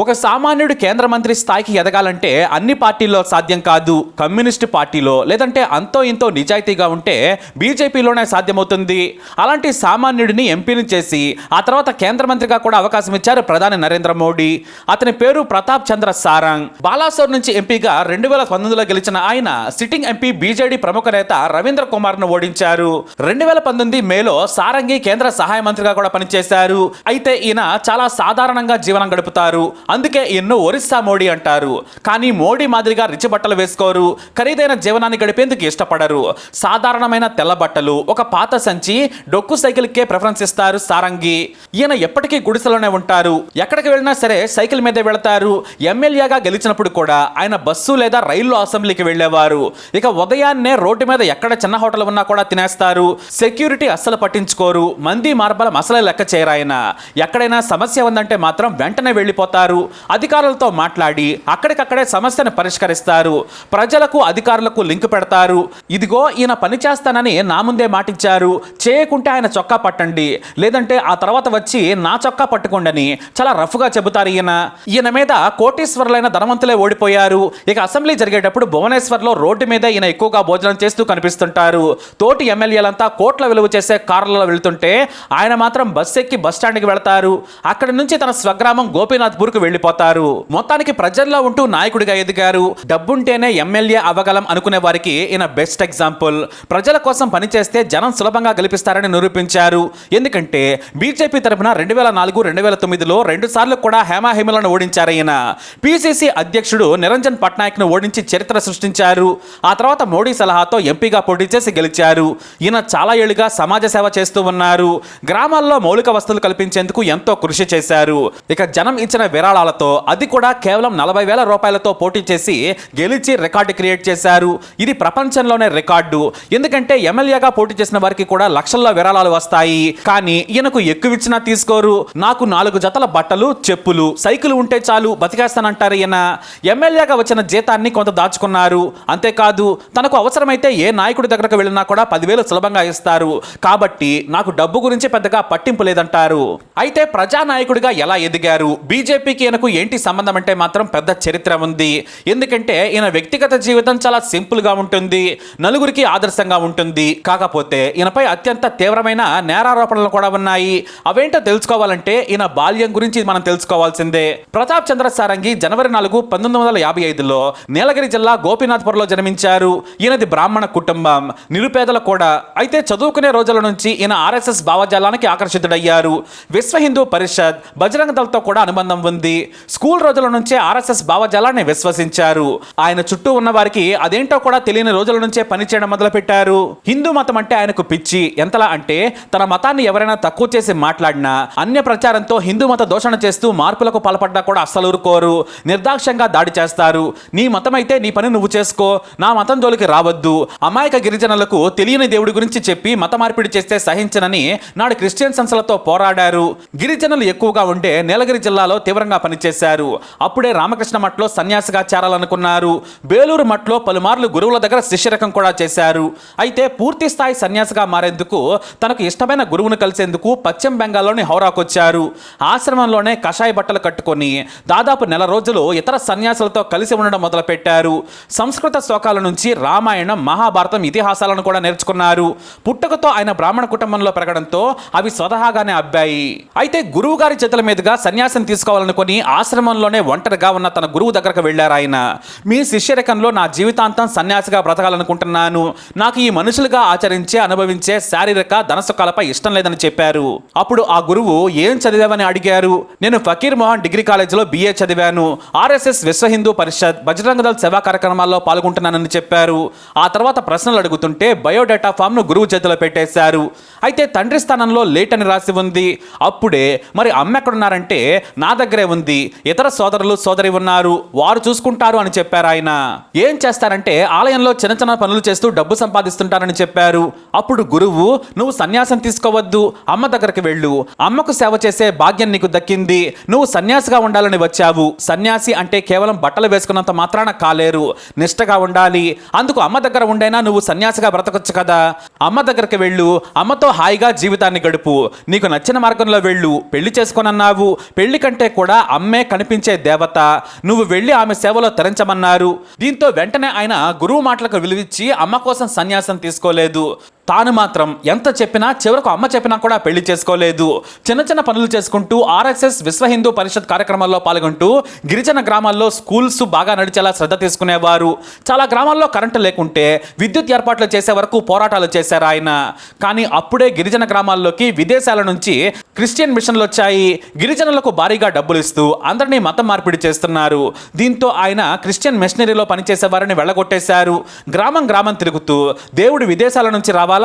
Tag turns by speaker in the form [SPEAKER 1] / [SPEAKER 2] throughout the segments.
[SPEAKER 1] ఒక సామాన్యుడు కేంద్ర మంత్రి స్థాయికి ఎదగాలంటే అన్ని పార్టీల్లో సాధ్యం కాదు కమ్యూనిస్ట్ పార్టీలో లేదంటే అంతో ఇంతో నిజాయితీగా ఉంటే బీజేపీలోనే సాధ్యమవుతుంది. అలాంటి సామాన్యుడిని ఎంపీని చేసి ఆ తర్వాత కేంద్ర మంత్రిగా కూడా అవకాశం ఇచ్చారు ప్రధాని నరేంద్ర మోడీ. అతని పేరు ప్రతాప్ చంద్ర సారంగ్. బాలాసోర్ నుంచి ఎంపీగా రెండు వేల పంతొమ్మిదిలో గెలిచిన ఆయన సిట్టింగ్ ఎంపీ బీజేడీ ప్రముఖ నేత రవీంద్ర కుమార్ను ఓడించారు. రెండు వేల పంతొమ్మిది మేలో సారంగి కేంద్ర సహాయ మంత్రిగా కూడా పనిచేశారు. అయితే ఈయన చాలా సాధారణంగా జీవనం గడుపుతారు. అందుకే ఎన్నో ఒరిస్సా మోడీ అంటారు. కానీ మోడీ మాదిరిగా రిచి బట్టలు వేసుకోరు. ఖరీదైన జీవనాన్ని గడిపేందుకు ఇష్టపడరు. సాధారణమైన తెల్ల బట్టలు ఒక పాత సంచి డొక్కు సైకిల్కే ప్రిఫరెన్స్ ఇస్తారు సారంగి. ఈయన ఎప్పటికీ గుడిసెలోనే ఉంటారు. ఎక్కడికి వెళ్ళినా సరే సైకిల్ మీదే వెళతారు. ఎమ్మెల్యేగా గెలిచినప్పుడు కూడా ఆయన బస్సు లేదా రైల్లో అసెంబ్లీకి వెళ్ళేవారు. ఇక ఉదయాన్నే రోడ్డు మీద ఎక్కడ చిన్న హోటల్ ఉన్నా కూడా తినేస్తారు. సెక్యూరిటీ అస్సలు పట్టించుకోరు. మంది మార్బలం మసల లెక్క చేయరు ఎక్కడైనా సమస్య ఉందంటే మాత్రం వెంటనే వెళ్ళిపోతారు. అధికారులతో మాట్లాడి అక్కడికక్కడే సమస్యను పరిష్కరిస్తారు. ప్రజలకు అధికారులకు లింక్ పెడతారు. ఇదిగో ఈయన పని చేస్తానని నా ముందే మాటిచ్చారు. చేయకుంటే ఆయన చొక్కా పట్టండి. లేదంటే ఆ తర్వాత వచ్చి నా చొక్కా పట్టుకోండి చాలా రఫ్గా చెబుతారు ఈయన. ఈయన మీద కోటీశ్వరులైన ధనవంతులే ఓడిపోయారు. ఇక అసెంబ్లీ జరిగేటప్పుడు భువనేశ్వర్లో రోడ్డు మీద ఈయన ఎక్కువగా భోజనం చేస్తూ కనిపిస్తుంటారు. తోటి ఎమ్మెల్యేలంతా కోట్ల విలువ చేసే కార్లలో వెళ్తుంటే ఆయన మాత్రం బస్సు ఎక్కి బస్ వెళతారు. అక్కడి నుంచి తన స్వగ్రామం గోపీనాథ్పూర్కి వెళ్ళిపోతారు. మొత్తానికి ప్రజల్లో ఉంటూ నాయకుడిగా ఎదిగారు. డబ్బుంటేనే ఎమ్మెల్యే అవ్వగలం అనుకునే వారికి ఈయన బెస్ట్ ఎగ్జాంపుల్. ప్రజల కోసం పనిచేస్తే జనం సులభంగా గెలిపిస్తారని నిరూపించారు. ఎందుకంటే బీజేపీ తరఫున రెండు వేల నాలుగు రెండు వేల తొమ్మిదిలో రెండు సార్లు కూడా హేమాహేమలను ఓడించారు ఈయన. పిసిసి అధ్యక్షుడు నిరంజన్ పట్నాయక్ను ఓడించి చరిత్ర సృష్టించారు. ఆ తర్వాత మోడీ సలహాతో ఎంపీగా పోటీ చేసి గెలిచారు. ఈయన చాలా ఏళ్ళుగా సమాజ సేవ చేస్తూ ఉన్నారు. గ్రామాల్లో మౌలిక వసతులు కల్పించేందుకు ఎంతో కృషి చేశారు. ఇక జనం ఇచ్చిన విరాళాలతో అది కూడా కేవలం నలభై వేల రూపాయలతో పోటీ చేసి గెలిచి రికార్డు క్రియేట్ చేశారు. ఇది ప్రపంచంలోనే రికార్డు. ఎందుకంటే ఎమ్మెల్యేగా పోటీ చేసిన వారికి కూడా లక్షల్లో విరాళాలు వస్తాయి. కానీ ఈయనకు ఎక్కువ ఇచ్చినా తీసుకోరు. నాకు నాలుగు జతల బట్టలు చెప్పులు సైకిల్ ఉంటే చాలు బతికేస్తానంటారు ఈయన. ఎమ్మెల్యేగా వచ్చిన జీతాన్ని కొంత దాచుకున్నారు. అంతేకాదు తనకు అవసరమైతే ఏ నాయకుడి దగ్గరకు వెళ్ళినా కూడా పదివేలు సులభంగా ఇస్తారు. కాబట్టి నాకు డబ్బు గురించి పెద్దగా పట్టింపు లేదంటారు. అయితే ప్రజానాయకుడిగా ఎలా ఎదిగారు? బీజేపీకి ఈయనకు ఏంటి సంబంధం అంటే మాత్రం పెద్ద చరిత్ర ఉంది. ఎందుకంటే ఈయన వ్యక్తిగత జీవితం చాలా సింపుల్గా ఉంటుంది నలుగురికి ఆదర్శంగా ఉంటుంది. కాకపోతే ఈయనపై అత్యంత తీవ్రమైన నేరారోపణలు కూడా ఉన్నాయి. అవేంటో తెలుసుకోవాలంటే ఈయన బాల్యం గురించి మనం తెలుసుకోవాల్సిందే. ప్రతాప్ చంద్ర సారంగి జనవరి నాలుగు పంతొమ్మిది వందల యాభై ఐదులో నీలగిరి జిల్లా గోపీనాథ్పురంలో జన్మించారు. ఈయనది బ్రాహ్మణ కుటుంబం నిరుపేదలు కూడా. అయితే చదువుకునే రోజుల నుంచి ఈయన ఆర్ఎస్ఎస్ భావజాలానికి ఆకర్షితుడయ్యారు. విశ్వ హిందూ పరిషత్ బజరంగ దళతో కూడా అనుబంధం ఉంది. స్కూల్ రోజుల నుంచే ఆర్ఎస్ఎస్ భావజాలాన్ని విశ్వసించారు. ఆయన చుట్టూ ఉన్న వారికి అదేంటో కూడా తెలియని రోజుల నుంచే పనిచేయడం మొదలుపెట్టారు. హిందూ మతం అంటే ఆయనకు పిచ్చి. ఎంతలా అంటే తన మతాన్ని ఎవరైనా తక్కువ చేసి మాట్లాడినా అన్య ప్రచారంతో హిందూ మత దోషణ చేస్తూ మార్పులకు పాల్పడ్డా కూడా అస్సలు ఊరుకోరు. నిర్దాక్ష్యంగా దాడి చేస్తారు. నీ మతం అయితే నీ పని నువ్వు చేసుకో. నా మతం జోలికి రావద్దు. అమాయక గిరిజనులకు తెలియని దేవుడి గురించి చెప్పి మత మార్పిడి చేస్తే సహించనని నాడు క్రిస్టియన్ సంస్థలతో పోరాడారు. గిరిజనులు ఎక్కువగా ఉండే నీలగిరి జిల్లాలో తీవ్రంగా పనిచేశారు. అప్పుడే రామకృష్ణ మఠలో సన్యాసిగా చేరాలనుకున్నారు బేలూరు మఠలో పలుమార్లు గురువుల దగ్గర శిష్యరకం కూడా చేశారు. అయితే పూర్తి స్థాయి సన్యాసిగా మారేందుకు తనకు ఇష్టమైన గురువును కలిసేందుకు పశ్చిమ బెంగాల్లోని హౌరాకొచ్చారు. ఆశ్రమంలోనే కషాయ బట్టలు కట్టుకొని దాదాపు నెల రోజులు ఇతర సన్యాసులతో కలిసి ఉండడం మొదలుపెట్టారు. సంస్కృత శ్లోకాల నుంచి రామాయణం మహాభారతం ఇతిహాసాలను కూడా నేర్చుకున్నారు. పుట్టుకతో ఆయన బ్రాహ్మణ కుటుంబంలో పెరగడంతో అవి స్వతహాగానే అబ్బాయి. అయితే గురువు గారి చేతుల మీదుగా సన్యాసం తీసుకోవాలనుకుని ఆశ్రమంలోనే ఒంటరిగా ఉన్న తన గురువు దగ్గరకు వెళ్ళారు ఆయన. మీ శిష్యరకంలో నా జీవితాంతం సన్యాసిగా బ్రతకాలనుకుంటున్నాను. నాకు ఈ మనుషులుగా ఆచరించే అనుభవించే శారీరక ధనసుఖాలపై ఇష్టం లేదని చెప్పారు. అప్పుడు ఆ గురువు ఏం చదివావని అడిగారు. నేను ఫకీర్ మోహన్ డిగ్రీ కాలేజీలో బిఏ చదివాను. ఆర్ఎస్ఎస్ విశ్వ హిందూ పరిషత్ బజరంగ దళ సేవా కార్యక్రమాల్లో పాల్గొంటున్నానని చెప్పారు. ఆ తర్వాత ప్రశ్నలు అడుగుతుంటే బయోడేటా ఫామ్ను గురువు చేతిలో పెట్టేశారు. అయితే తండ్రి స్థానంలో లేట్ అని రాసి ఉంది. అప్పుడే మరి అమ్మ ఎక్కడున్నారంటే నా దగ్గరే ఉంది. ఇతర సోదరులు సోదరి ఉన్నారు వారు చూసుకుంటారు అని చెప్పారు ఆయన. ఏం చేస్తారంటే ఆలయంలో చిన్న చిన్న పనులు చేస్తూ డబ్బు సంపాదిస్తుంటారని చెప్పారు. అప్పుడు గురువు నువ్వు సన్యాసం తీసుకోవద్దు అమ్మ దగ్గరికి వెళ్ళు. అమ్మకు సేవ చేసే భాగ్యం నీకు దక్కింది. నువ్వు సన్యాసిగా ఉండాలని వచ్చావు. సన్యాసి అంటే కేవలం బట్టలు వేసుకున్నంత మాత్రాన కాలేరు. నిష్టగా ఉండాలి. అందుకు అమ్మ దగ్గర ఉండైనా నువ్వు సన్యాసిగా బ్రతకొచ్చు కదా. అమ్మ దగ్గరికి వెళ్ళు. అమ్మతో హాయిగా జీవితాన్ని గడుపు. నీకు నచ్చిన మార్గంలో వెళ్ళు. పెళ్ళి చేసుకోనన్నావు. పెళ్ళి కంటే కూడా అమ్మే కనిపించే దేవత నువ్వు వెళ్ళి ఆమె సేవలో తరించమన్నారు. దీంతో వెంటనే ఆయన గురువు మాటలకు విలువిచ్చి అమ్మ కోసం సన్యాసం తీసుకోలేదు. తాను మాత్రం ఎంత చెప్పినా చివరకు అమ్మ చెప్పినా కూడా పెళ్ళి చేసుకోలేదు. చిన్న చిన్న పనులు చేసుకుంటూ ఆర్ఎస్ఎస్ విశ్వ హిందూ పరిషత్ కార్యక్రమాల్లో పాల్గొంటూ గిరిజన గ్రామాల్లో స్కూల్స్ బాగా నడిచేలా శ్రద్ధ తీసుకునేవారు. చాలా గ్రామాల్లో కరెంటు లేకుంటే విద్యుత్ ఏర్పాట్లు చేసే వరకు పోరాటాలు చేశారు ఆయన. కానీ అప్పుడే గిరిజన గ్రామాల్లోకి విదేశాల నుంచి క్రిస్టియన్ మిషన్లు వచ్చాయి. గిరిజనులకు భారీగా డబ్బులు ఇస్తూ అందరినీ మతం మార్పిడి చేస్తున్నారు. దీంతో ఆయన క్రిస్టియన్ మిషనరీలో పనిచేసే వారిని వెళ్ళగొట్టేశారు. గ్రామం గ్రామం తిరుగుతూ దేవుడు విదేశాల నుంచి రావాలి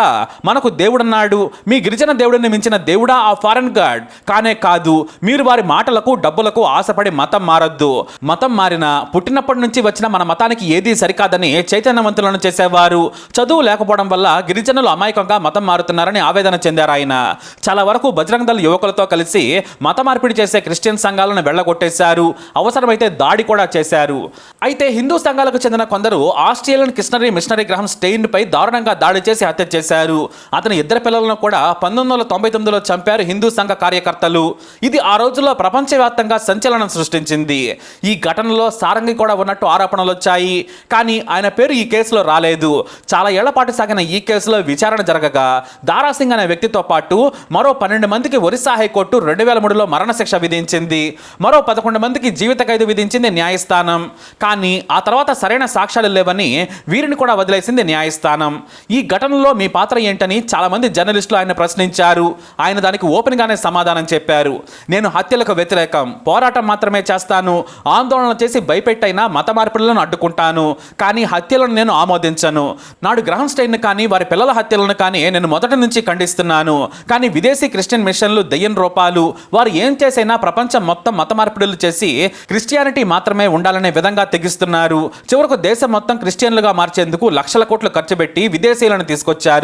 [SPEAKER 1] మనకు దేవుడన్నాడు. మీ గిరిజన దేవుడిని మించిన దేవుడా ఆ ఫారెన్ గాడ్? కానే కాదు మీరు వారి మాటలకు డబ్బులకు ఆశపడి మతం మారద్దు. మతం మారిన పుట్టినప్పటి నుంచి వచ్చిన మన మతానికి ఏది సరికాదని చైతన్యవంతులను చేసేవారు. చదువు లేకపోవడం వల్ల గిరిజనులు అమాయకంగా మతం మారుతున్నారని ఆవేదన చెందారు ఆయన. చాలా వరకు బజరంగ దళ యువకులతో కలిసి మత మార్పిడి చేసే క్రిస్టియన్ సంఘాలను వెళ్ళగొట్టేశారు. అవసరమైతే దాడి కూడా చేశారు. అయితే హిందూ సంఘాలకు చెందిన కొందరు ఆస్ట్రేలియన్ కిషనరీ మిషనరీ గ్రహం స్టెయిన్ పై దారుణంగా దాడి చేసి హత్య చేశారు. అతని ఇద్దరు పిల్లలను కూడా పంతొమ్మిది వందల తొంభై తొమ్మిదిలో చంపారు హిందూ సంఘ కార్యకర్తలు. ఇది ఆ రోజుల్లో ప్రపంచవ్యాప్తంగా సంచలనం సృష్టించింది. ఈ ఘటనలో సారంగి కూడా ఉన్నట్టు ఆరోపణలు వచ్చాయి. కానీ ఆయన పేరు ఈ కేసులో రాలేదు. చాలా ఏళ్ళ పాటు సాగిన ఈ కేసులో విచారణ జరగగా దారాసింగ్ అనే వ్యక్తితో పాటు మరో పన్నెండు మందికి ఒరిస్సా హైకోర్టు రెండు వేల మూడులో మరణశిక్ష విధించింది. మరో పదకొండు మందికి జీవిత ఖైదు విధించింది న్యాయస్థానం. కానీ ఆ తర్వాత సరైన సాక్ష్యాలు లేవని వీరిని కూడా వదిలేసింది న్యాయస్థానం. ఈ ఘటనలో మీ పాత్ర ఏంటని చాలామంది జర్నలిస్టులు ఆయన ప్రశ్నించారు. ఆయన దానికి ఓపెన్గానే సమాధానం చెప్పారు. నేను హత్యలకు వ్యతిరేకం. పోరాటం మాత్రమే చేస్తాను. ఆందోళన చేసి భయపెట్టైనా మత మార్పిడులను అడ్డుకుంటాను. కానీ హత్యలను నేను ఆమోదించను. నాడు గ్రహం స్టైన్ కానీ వారి పిల్లల హత్యలను కానీ నేను మొదటి నుంచి ఖండిస్తున్నాను. కానీ విదేశీ క్రిస్టియన్ మిషన్లు దెయ్యం రూపాలు వారు ఏం చేసైనా ప్రపంచం మొత్తం మత మార్పిడులు చేసి క్రిస్టియానిటీ మాత్రమే ఉండాలనే విధంగా తెగిస్తున్నారు. చివరకు దేశం మొత్తం క్రిస్టియన్లుగా మార్చేందుకు లక్షల కోట్లు ఖర్చు పెట్టి విదేశీయులను తీసుకొచ్చారు.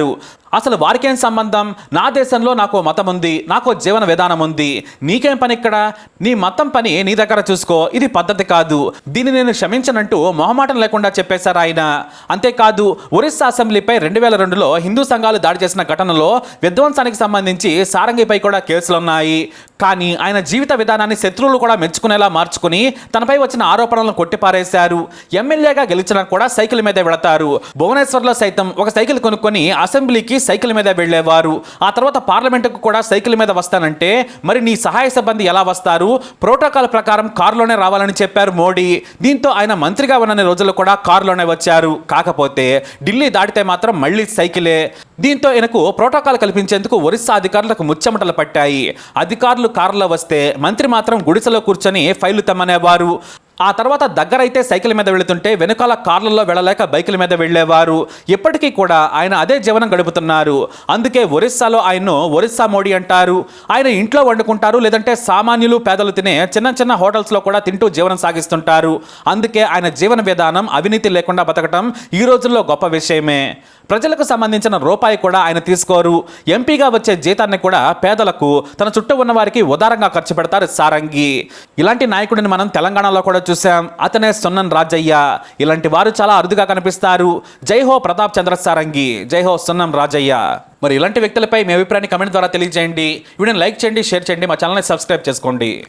[SPEAKER 1] అసలు వారికేం సంబంధం? నా దేశంలో నాకు మతం ఉంది నాకు జీవన విధానం ఉంది. నీకేం పని ఇక్కడ? నీ మతం పని నీ దగ్గర చూసుకో ఇది పద్ధతి కాదు. దీన్ని నేను క్షమించనంటూ మొహమాటం లేకుండా చెప్పేశారు ఆయన. అంతేకాదు ఒరిస్సా అసెంబ్లీపై రెండు వేల రెండులో హిందూ సంఘాలు దాడి చేసిన ఘటనలో విధ్వంసానికి సంబంధించి సారంగిపై కూడా కేసులున్నాయి కానీ ఆయన జీవిత విధానాన్ని శత్రువులు కూడా మెచ్చుకునేలా మార్చుకుని తనపై వచ్చిన ఆరోపణలను కొట్టిపారేశారు. ఎమ్మెల్యేగా గెలిచినా కూడా సైకిల్ మీదే వెళతారు. భువనేశ్వర్లో సైతం ఒక సైకిల్ కొనుక్కొని అసెంబ్లీకి సైకిల్ మీద వెళ్ళేవారు. ఆ తర్వాత పార్లమెంటుకు కూడా సైకిల్ మీద వస్తానంటే మరి నీ సహాయ సిబ్బంది ఎలా వస్తారు? ప్రోటోకాల్ ప్రకారం కారులోనే రావాలని చెప్పారు మోడీ. దీంతో ఆయన మంత్రిగా ఉన్న రోజుల్లో కూడా కారులోనే వచ్చారు. కాకపోతే ఢిల్లీ దాటితే మాత్రం మళ్ళీ సైకిలే. దీంతో ఈయనకు ప్రోటోకాల్ కల్పించేందుకు ఒరిస్సా అధికారులకు ముచ్చమటలు పట్టాయి. అధికారులు కారులో వస్తే మంత్రి మాత్రం గుడిసెలో కూర్చొని ఫైలు తెమ్మనేవారు. ఆ తర్వాత దగ్గరైతే సైకిల్ మీద వెళుతుంటే వెనుకాల కార్లలో వెళ్ళలేక బైకుల మీద వెళ్ళేవారు. ఇప్పటికీ కూడా ఆయన అదే జీవనం గడుపుతున్నారు. అందుకే ఒరిస్సాలో ఆయన్ను ఒరిస్సా మోడీ అంటారు. ఆయన ఇంట్లో వండుకుంటారు లేదంటే సామాన్యులు పేదలు తినే చిన్న చిన్న హోటల్స్లో కూడా తింటూ జీవనం సాగిస్తుంటారు. అందుకే ఆయన జీవన విధానం అవినీతి లేకుండా బతకటం ఈ రోజుల్లో గొప్ప విషయమే. ప్రజలకు సంబంధించిన రూపాయి కూడా ఆయన తీసుకోరు. ఎంపీగా వచ్చే జీతాన్ని కూడా పేదలకు తన చుట్టూ ఉన్న వారికి ఉదారంగా ఖర్చు పెడతారు సారంగి. ఇలాంటి నాయకుడిని మనం తెలంగాణలో కూడా చూసాం. అతనే సున్నన్ రాజయ్య. ఇలాంటి వారు చాలా అరుదుగా కనిపిస్తారు. జై హో ప్రతాప్ చంద్ర సారంగి. జై హో సున్నం రాజయ్య. మరి ఇలాంటి వ్యక్తులపై మీ అభిప్రాయాన్ని కమెంట్ ద్వారా తెలియజేయండి. వీడియోని లైక్ చేయండి షేర్ చేయండి. మా ఛానల్ని సబ్స్క్రైబ్ చేసుకోండి.